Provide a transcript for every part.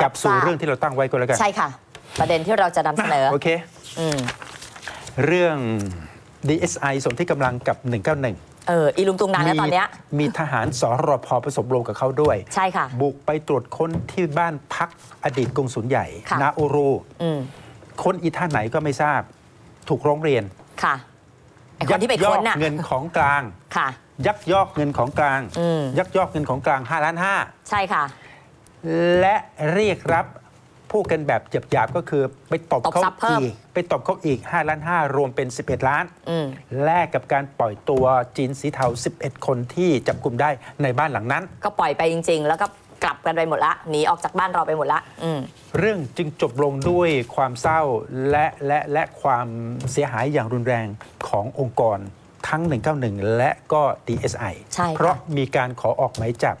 กลับสู่ทาเรื่องที่เราตั้งไว้ก็แล้วกัน ใช่ค่ะ ประเด็นที่เราจะนำเสนอโอเคอืมเรื่อง DSI ส่วนที่กำลังกับ 191 เอออีลุงตุงนางแล้วตอนเนี้ยมีทหารสรพผสมลงกับเขาด้วย ใช่ค่ะ บุกไปตรวจค้นที่บ้านพักอดีตกงสุลใหญ่ค่ะนาอูรูอืมค้นอีท่าไหนก็ไม่ทราบ ถูกร้องเรียนค่ะไอคนที่ไปยอค้กนน่ะเงินของกลางค่ะ ยักยอกเงินของกลางอืมยักยอกเงินของกลาง5ล้านห้าใช่ค่ะ และเรียกรับผู้กันแบบหยาบๆก็คือไปตบตบเขาทรัพย์เพิ่ม อีกไปตบเขาอีก 5 ล้าน 5 รวมเป็น 11 ล้าน อืม แลกกับการปล่อยตัวจีนสีเทา 11 คนที่จับกลุ่มได้ในบ้านหลังนั้น ก็ปล่อยไปจริง ๆ แล้วก็กลับกันไปหมดละหนีออกจากบ้านเราไปหมดละอืม เรื่องจึงจบลงด้วยความเศร้าและและและความเสียหายอย่างรุนแรงขององค์กรทั้ง 191 และก็ DSI ใช่ค่ะ เพราะมีการขอออกหมายจับ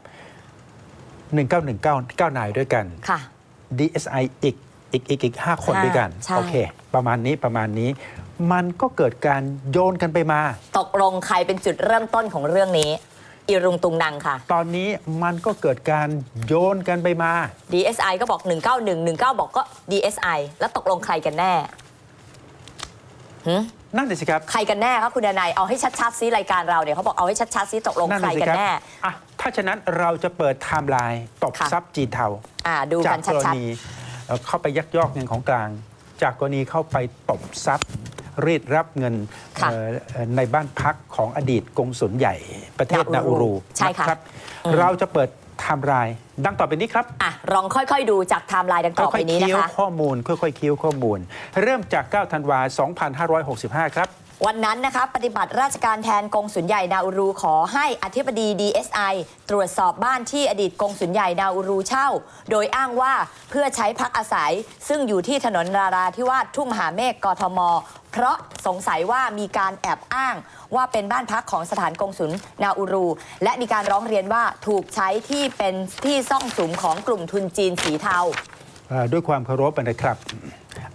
1919 9นายด้วยกัน ค่ะ DSI อีกอีกอีกอีกห้าคนห้าด้วยกัน ใช่ โอเค ประมาณนี้ประมาณนี้ มันก็เกิดการโยนกันไปมา ตกลงใครเป็นจุดเริ่มต้นของเรื่องนี้ อีรุงตุงนังค่ะ ตอนนี้มันก็เกิดการโยนกันไปมา DSI ก็บอก 191 19 บอกก็ DSI แล้วตกลงใครกันแน่ หึนั่นเลยสิครับใครกันแน่คะคุณดนายเอาให้ชัดๆซิรายการเราเนี่ยเขาบอกเอาให้ชัดๆซิตกลงนั่นใครน่ะสิกันครับแน่อะถ้าฉะนั้นเราจะเปิดไทม์ไลน์ตบค่ะทรัพย์จีนเทาอ่าดูจากักนกรชัดณีเอ่อเข้าไปยักยอกเงินของกลาง จากกรณีเข้าไปตบทรัพย์รีดรับเงินค่ะเอ่อเอ่อในบ้านพักของอดีตกงสุลใหญ่ประเทศนานาอูอูรูรูใช่ค่ะนะครับอืมเราจะเปิด ไทม์ไลน์ดังต่อไปนี้ครับๆอะลองค่อยๆ ดูจากไทม์ไลน์ดังต่อไปค่อยๆนี้นะเคี้ยวคะข้อมูล ค่อยๆเคี้ยวข้อมูล เริ่มจาก 9 ธันวา2565 ครับ วันนั้นนะคะปฏิบัติราชการแทนกงสุลใหญ่นาอูรูขอให้อธิบดี DSI ตรวจสอบบ้านที่อดีตกงสุลใหญ่นาอูรูเช่า โดยอ้างว่าเพื่อใช้พักอาศัย ซึ่งอยู่ที่ถนนราราธิวาสทุ่งมหาเมฆกทม เพราะสงสัยว่ามีการแอบอ้างว่าเป็นบ้านพักของสถานกงสุลนาอูรู และมีการร้องเรียนว่าถูกใช้ที่เป็นที่ซ่องสุมของกลุ่มทุนจีนสีเทา เอ่อด้วยความเคารพนะครับ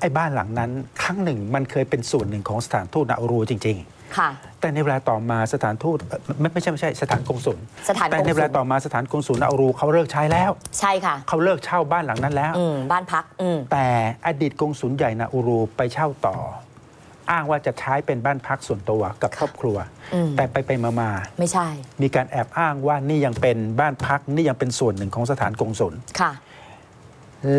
อ้บ้านหลังนั้นครั้งหนึ่งมันเคยเป็นส่วนหนึ่งของสถานทูตนาอูรูจริงค่ะๆแต่ในเวลาต่อมาสถานทูตเอ่อไม่ไม่ใช่ไม่ใช่สถานกงสุลสถานกงสุลแต่ในเวลาต่อมาสถานกงสุลนาอูรูเขาเลิกใช้แล้ว ใช่ค่ะเขาเลิกเช่าบ้านหลังนั้นแล้วอืมบ้านพักอืมแต่อดีตกงสุลใหญ่นาอูรูไปเช่าต่อ อ้างว่าจะใช้เป็นบ้านพักส่วนตัวกับครอบครัวอืมแต่ไปไปมามาไม่ใช่ มีการแอบอ้างว่านี่ยังเป็นบ้านพักนี่ยังเป็นส่วนหนึ่งของสถานกงสุลค่ะ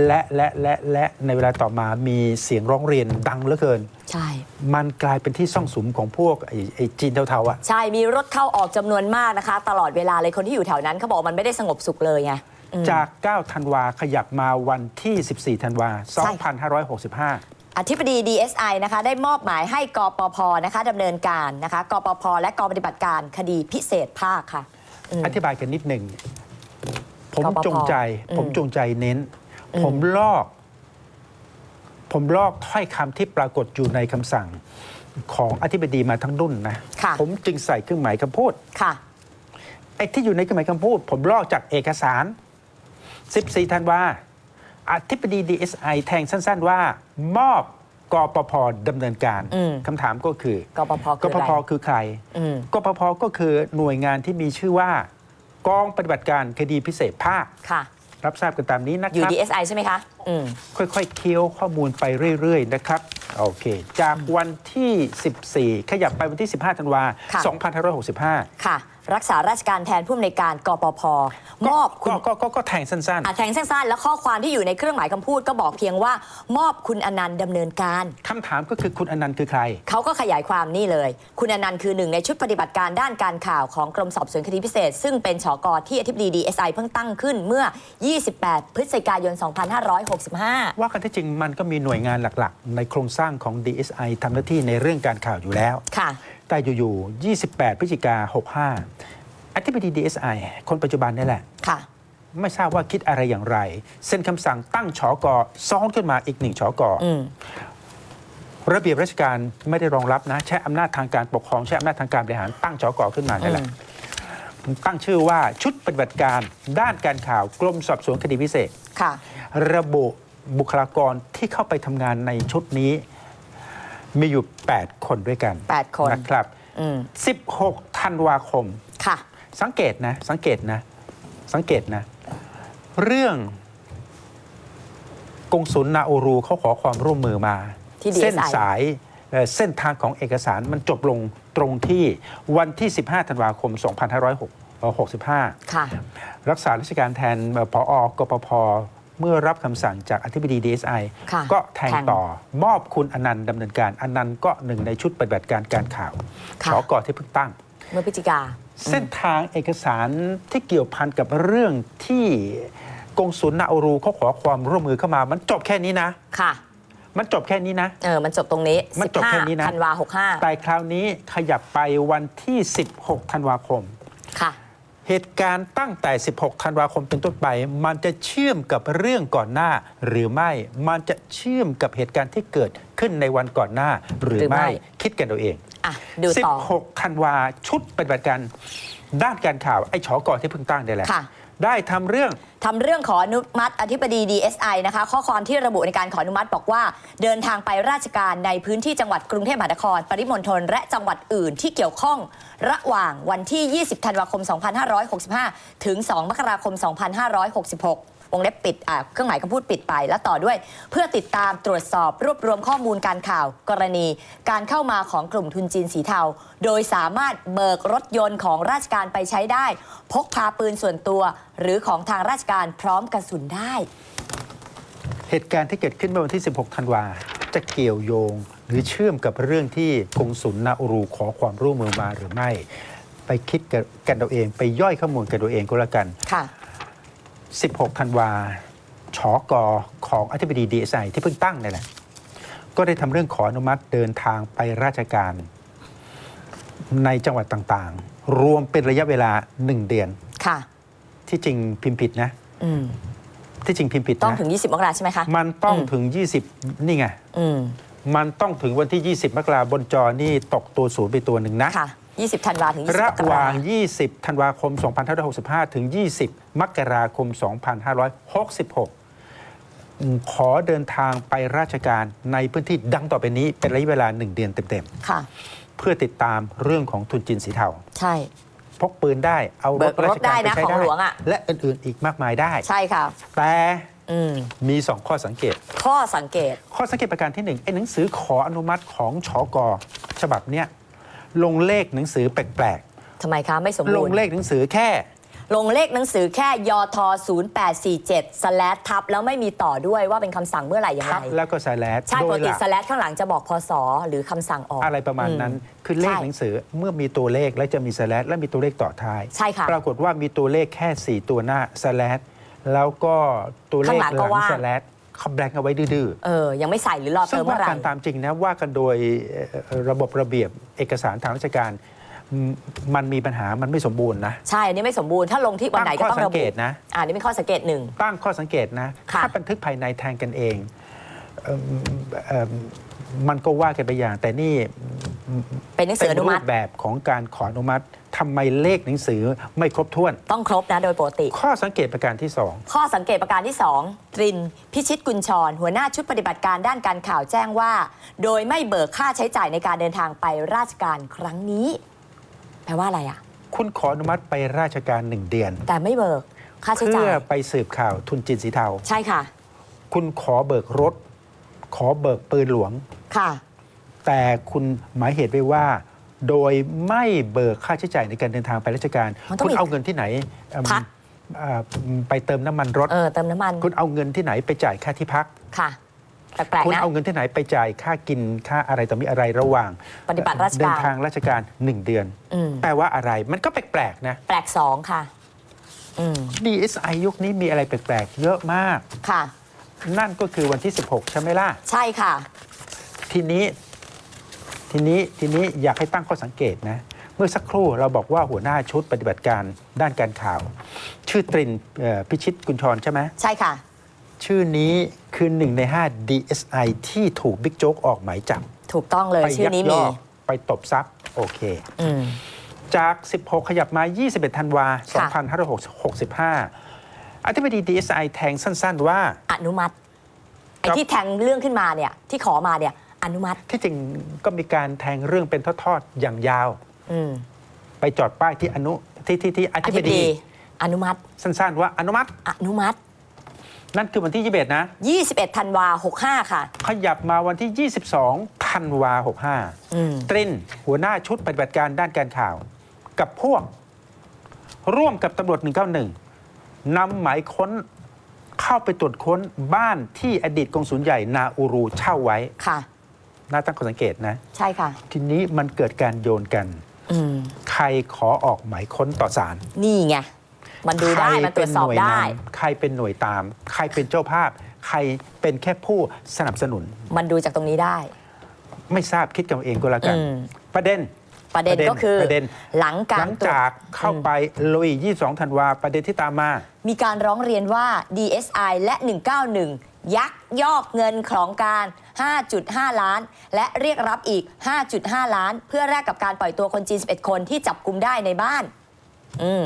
และและและและในเวลาต่อมามีเสียงร้องเรียนดังเหลือเกิน ใช่ มันกลายเป็นที่ซ่องสุมของพวกไอ้ไอ้จีนเทาๆอะ ใช่ มีรถเข้าออกจำนวนมากนะคะ ตลอดเวลาเลยคนที่อยู่แถวนั้นเขาบอกมันไม่ได้สงบสุขเลยไงอืม จาก 9 ธันวาขยับมาวันที่ 14 ธันวา ใช่ 2565 อธิบดี DSI นะคะได้มอบหมายให้กปพนะคะดำเนินการนะคะกปพและกองปฏิบัติการคดีพิเศษภาคค่ะอืมอธิบายกันนิดหนึ่ง ผมกปพจงใจ อืม ผมจงใจเน้นอืม ผมลอก ผมลอกถ้อยคำที่ปรากฏอยู่ในคำสั่งของอธิบดีมาทั้งรุ่นนะค่ะผมจึงใส่เครื่องหมายคำพูดค่ะไอ้ที่อยู่ในเครื่องหมายคำพูด ผมลอกจากเอกสาร 14 ธันวาอธิบดี DSI แทงสั้น ๆ ว่า มอบกปพดำเนินการอืมคำถามก็คือกปพกคือปอะไรพคือใครอืมกปพก็คือหน่วยงานที่มีชื่อว่า กองปฏิบัติการคดีพิเศษภาคค่ะ รับทราบกันตามนี้นะอคยู่รับ DSI ใช่ไหมคะอืมค่อย ๆ เคี้ยวข้อมูลไปเรื่อย ๆ นะครับ โอเค จากวันที่ 14 ขยับไปวันที่ 15 ธันวาค่ะ2565 ค่ะ รักษาราชการแทนผู้อำนวยการกปพมอบคุก็ณก็ก็ก็แทงสั้น อะแทงสั้นๆ แล้วข้อความที่อยู่ในเครื่องหมายคำพูดก็บอกเพียงว่ามอบคุณอนันต์ดำเนินการ ๆคำถามก็คือคุณอนันต์คือใคร เขาก็ขยายความนี่เลย คุณอนันต์คือหนึ่งในชุดปฏิบัติการด้านการข่าวของกรมสอบสวนคดีพิเศษ ซึ่งเป็นชอกอที่อธิบดี DSI เพิ่งตั้งขึ้นเมื่อ 28 พฤศจิกายน 2565 ว่ากันที่จริงมันก็มีหน่วยงานหลักๆ ในโครงสร้างของ DSI ทำหน้าที่ในเรื่องการข่าวอยู่แล้ว ค่ะ แต่อยู่ ๆ 28 พฤศจิกา65อธิบดี DSI คนปัจจุบันนี่แหละค่ะ ไม่ทราบว่าคิดอะไรอย่างไร เซ็นคำสั่งตั้งชอกอซ้อนขึ้นมาอีกหนึ่งชอกออืมระเบียบราชการไม่ได้รองรับนะ ใช้อำนาจทางการปกครองใช้อำนาจทางการบริหารตั้งชอกอขึ้นมานั่นแหละตั้งชื่อว่าชุดปฏิบัติการด้านการข่าวกรมสอบสวนคดีพิเศษค่ะ ระบุบุคลากรที่เข้าไปทำงานในชุดนี้ มีอยู่ 8 คนด้วยกัน8คนนะครับ อืม16ธันวาคม ค่ะ สังเกตนะ สังเกตนะ สังเกตนะ เรื่องงสุลนาอูรูเขาขอความร่วมมือมา ที่ DSI เส้นสายเอ่อเส้นทางของเอกสารมันจบลงตรงที่วันที่ 15 ธันวาคม 2565 ค่ะ รักษาราชการแทนเอ่อผอกปพ เมื่อรับคำสั่งจากอธิบดี DSI ค่ะก็แทงแทง ต่อมอบคุณอนันต์ดำเนินการอนันต์ก็หนึ่งในชุดปฏิบัติการการข่าวค่ะสกที่เพิ่งตั้ง เมื่อพฤศจิกา เส้นทางเอกสารที่เกี่ยวพันกับเรื่องที่กงสุลนาอูรูเขาขอความร่วมมือเข้ามา มันจบแค่นี้นะ ค่ะ มันจบแค่นี้นะ เออ มันจบตรงนี้มันจบแค่นี้นะ15ธันวา65แต่คราวนี้ขยับไปวันที่ 16 ธันวาคม ค่ะ เหตุการณ์ตั้งแต่ 16 ธันวาคมเป็นต้นไป มันจะเชื่อมกับเรื่องก่อนหน้าหรือไม่ มันจะเชื่อมกับเหตุการณ์ที่เกิดขึ้นในวันก่อนหน้าหรือหรือไม่ไม่ คิดกันเอาเอง อะ ดูต่อ16 ธันวาชุดปฏิบัติการด้านการข่าวไอ้ชอกอที่เพิ่งตั้งได้แหละค่ะ ได้ทำเรื่อง ทำเรื่องขออนุมัติอธิบดี DSI นะคะ ข้อความที่ระบุในการขออนุมัติบอกว่า เดินทางไปราชการในพื้นที่จังหวัดกรุงเทพมหานคร ปริมณฑลและจังหวัดอื่นที่เกี่ยวข้อง ระหว่างวันที่ 20 ธันวาคม 2565 ถึง 2 มกราคม 2566 วงเล็บปิดอะเครื่องหมายคำพูดปิดไป แล้วต่อด้วย เพื่อติดตามตรวจสอบรวบรวมข้อมูลการข่าว กรณี การเข้ามาของกลุ่มทุนจีนสีเทา โดยสามารถเบิกรถยนต์ของราชการไปใช้ได้ พกพาปืนส่วนตัว หรือของทางราชการพร้อมกระสุนได้ เหตุการณ์ที่เกิดขึ้นเมื่อวันที่ 16 ธันวา จะเกี่ยวโยง หรือเชื่อมกับเรื่องที่กงสุลนาอูรูขอความร่วมมือมาหรือไม่ ไปคิดกันกันเอาเอง ไปย่อยข้อมูลกันเอาเองก็แล้วกัน ค่ะ 16 ธันวาชอกอของอธิบดีดีเอสไอที่เพิ่งตั้งนี่แหละ ก็ได้ทำเรื่องขออนุมัติเดินทางไปราชการ ในจังหวัดต่างๆ รวมเป็นระยะเวลา1เดือน ค่ะ ที่จริงพิมพ์ผิดนะ อืม ที่จริงพิมพ์ผิดต้องนะถึง 20มกราใช่ไหมคะ มันต้องอืม ถึง 20 นี่ไง อืม มันต้องถึงวันที่ 20 มกราบนจอนี่ตกตัวศูนย์ไปตัวหนึ่งนะ ค่ะ 20 ธันวาถึง 20มระกหราว่าง 20 ธันวาคม 2565 ถึง 20 มกราคม 2566อืมขอเดินทางไปราชการในพื้นที่ดังต่อไปนี้เป็นระยะเวลา 1 เดือนเต็ม ค่ะ ๆ เพื่อติดตามเรื่องของทุนจีนสีเทา ใช่ พกปืนได้ เอาเบิรกถราชการรถได้ไปนะใช้ของได้หลวงอะ และอื่น ๆ อีกมากมายได้ ใช่ค่ะ แต่อืม มี 2 ข้อสังเกต ข้อสังเกต ข้อสังเกตประการที่หนึ่งไอ้หนังสือขออนุมัติของชอกอฉบับเนี้ย ลงเลขหนังสือแปลกทำไมคะ ไม่สมๆลบูงรณ์ เลขหนังสือแค่ ลงเลขหนังสือแค่ยท0847สแลชทับ แล้วไม่มีต่อด้วยว่าเป็นคำสั่งเมื่อไหร่อย่างทัไรบแล้วก็สแลดใช่โดปกยหติลักสแลชข้างหลังจะบอกพศหรือคำสั่งออก อะไรประมาณนั้นอืมคือเลขใช่หนังสือเมื่อมีตัวเลขแล้วจะมีสแลดและมีตัวเลขต่อท้ายใช่ค่ะปรากฏว่ามีตัวเลขแค่ 4 ตัวหน้าสแลดแล้วก็ตัวเลขข้างหลังหก็ลังว่าง สแลด เขาแบงเอาไว้ดื้อเออ ยังไม่ใส่หรือรอๆซึ่เติงมเมื่ว่าอไหร่กันตามจริงนะว่ากันโดยเอ่อระบบระเบียบเอกสารทางราชการอืมมันมีปัญหามันไม่สมบูรณ์นะใช่ อันนี้ไม่สมบูรณ์ถ้าลงที่วันไหนก็ข้อต้องสัระเกบุตนะ อ่านี่เป็นข้อสังเกตหนึ่ง ตั้งข้อสังเกตนะ ค่ะ ถ้าบันทึกภายในแทนกันเองเอิ่มเอิ่มมันก็ว่ากันไปอย่าง แต่นี่เป็นหนังสืเป็อนอนุรูมัติปแบบของการขออนุมัติ ทำไมเลขหนังสือไม่ครบถ้วน ต้องครบนะโดยปกติ ข้อสังเกตประการที่สองข้อสังเกตประการที่ 2 ตริน พิชิตกุลชร หัวหน้าชุดปฏิบัติการด้านการข่าวแจ้งว่า โดยไม่เบิกค่าใช้จ่ายในการเดินทางไปราชการครั้งนี้ แปลว่าอะไรอะคุณขออนุมัติไปราชการหนึ่งเดือน แต่ไม่เบิกค่าใช้เพื่จ่าอยไปสืบข่าวทุนจีนสีเทา ใช่ค่ะ คุณขอเบิกรถ ขอเบิกปืนหลวง ค่ะ แต่คุณหมายเหตุไว้ว่า โดยไม่เบิกค่าใช้จ่ายในการเดินทางไปราชการ มันต้องคุณมี เอาเงินที่ไหนเอิ่มพักเอ่อไปเติมน้ำมันรถ เออเติมน้ำมันคุณเอาเงินที่ไหนไปจ่ายค่าที่พัก ค่ะแปลกคุณๆนะ เอาเงินที่ไหนไปจ่ายค่ากินค่าอะไรต่อมีอะไรระหว่างปฏิบัติราชการ เดินทางราชการหนึ่งเดือน อืมแปลว่าอะไรมันก็แปลกๆนะ แปลกสองค่ะ อืม DSI ยุคนี้มีอะไรแปลกๆ เยอะมาก ค่ะ นั่นก็คือวันที่ 16 ใช่ไหมล่ะ ใช่ค่ะ ทีนี้ ทีนี้ทีนี้อยากให้ตั้งข้อสังเกตนะเมื่อสักครู่เราบอกว่าหัวหน้าชุดปฏิบัติการด้านการข่าว ชื่อตรินเอ่อพิชิตกุญชรใช่ไหมใช่ค่ะ ชื่อนี้คือหนึ่งใน 5 DSI ที่ถูกบิ๊กโจ๊กออกหมายจับ ถูกต้องเลยไปชื่อยันี้ยมีอกไปตบทรัพย์โอเคอืมจาก 16 ขยับมา 21 ธันวาค่ะ2565 อธิบดี DSI แทงสั้น ๆ ว่า อนุมัติไอ้ครับที่แทงเรื่องขึ้นมาเนี่ยที่ขอมาเนี่ย อนุมัติ ที่จริงก็มีการแทงเรื่องเป็นทอดๆอย่างยาว อืมไปจอดป้ายที่อนุที่ที่ที่ออธิบธิบดีดี อนุมัติ สั้นๆ ว่าอนุมัติ อนุมัติ นั่นคือวันที่ 21 นะ 21ธันวา65 ค่ะ ขยับมาวันที่ 22ธันวาอืม 65 ตรินหัวหน้าชุดปฏิบัติการด้านการข่าว กับพวก ร่วมกับตำรวจ 191นำหมายค้นเข้าไปตรวจค้นบ้านที่อดีตกองศูนย์ใหญ่นาอูรูเช่าไว้ ค่ะ น่าตั้งข้อสังเกตนะ ใช่ค่ะ ทีนี้มันเกิดการโยนกัน อืมใครขอออกหมายค้นต่อศาลนี่ไง มันดูได้ มันตรวจสอบได้ ใครเป็นหน่วยตาม ใครเป็นเจ้าภาพ ใครเป็นแค่ผู้สนับสนุน มันดูจากตรงนี้ได้ ไม่ทราบคิดกันเองก็แล้วกัน อืม ประเด็น ประเด็นก็คือ ประเด็น หลังกาหรลังตรวจ จากเข้าไปลุย 22 ธันวาประเด็นที่ตามมา มีการร้องเรียนว่า DSI และ 191 ยักยอกเงินของการ 5.5 ล้าน และเรียกรับอีก 5.5 ล้าน เพื่อแลกกับการปล่อยตัวคนจีน 11 คนที่จับกลุ่มได้ในบ้าน อืม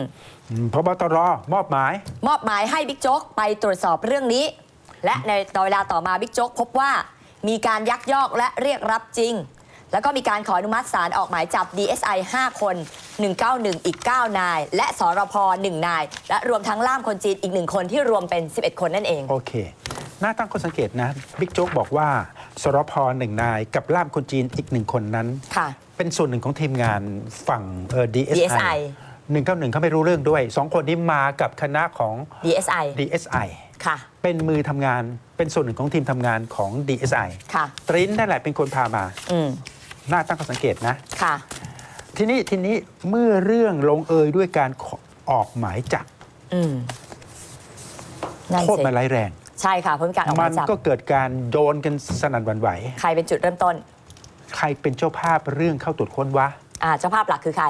พบตรมอบหมาย มอบหมายให้บิ๊กโจ๊กไปตรวจสอบเรื่องนี้ และในเวลาต่อมาบิ๊กโจ๊กพบว่า มีการยักยอกและเรียกรับจริง แล้วก็มีการขออนุมัติศาลออกหมายจับ DSI 5 คน 191 อีก 9 นาย และสรพ1นาย และรวมทั้งล่ามคนจีนอีก 1 คนที่รวมเป็น 11 คนนั่นเอง โอเค น่าตั้งข้อสังเกตนะบิ๊กโจ๊กบอกว่า สรพหนึ่งนายกับล่ามคนจีนอีกหนึ่งคนนั้น ค่ะ เป็นส่วนหนึ่งของทีมงานฝั่งเอ่อ DSI DSI 191เขาไม่รู้เรื่องด้วยสองคนนี้มากับคณะของ DSI DSI ค่ะ เป็นมือทำงานเป็นส่วนหนึ่งของทีมทำงานของ DSI ค่ะ ตรินนั่นแหละเป็นคนพามาอืม น่าตั้งข้อสังเกตนะ ค่ะ ทีนี้ทีนี้เมื่อเรื่องลงเอยด้วยการขอออกหมายจับอืมนั่นโทษสิมันร้ายแรง ใช่ค่ะเพิ่มการออกหมัมานยจับก็เกิดการโยนกันสนั่นหวันไหว ใครเป็นจุดเริ่มต้นใครเป็นเจ้าภาพเรื่องเข้าตรวจค้นวะ อ่าเจ้าภาพหลักคือใคร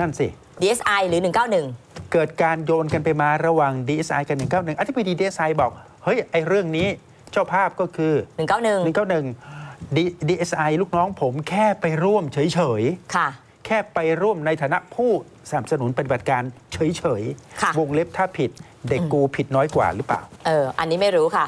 นั่นสิ DSI หรือ 191 เกิดการโยนกันไปมาระหว่าง DSI กับ191อธิบดี DSI บอก เฮ้ย ไอ้เรื่องนี้เจ้าภาพก็คือ 191 191 D- DSI ลูกน้องผมแค่ไปร่วมเฉย ค่ะๆ แค่ไปร่วมในฐานะผู้สนับสนุนปฏิบัติการเฉยค่ะ ๆ วงเล็บถ้าผิด เด็กกูผิดน้อยกว่าหรือเปล่า เออ อันนี้ไม่รู้ค่ะ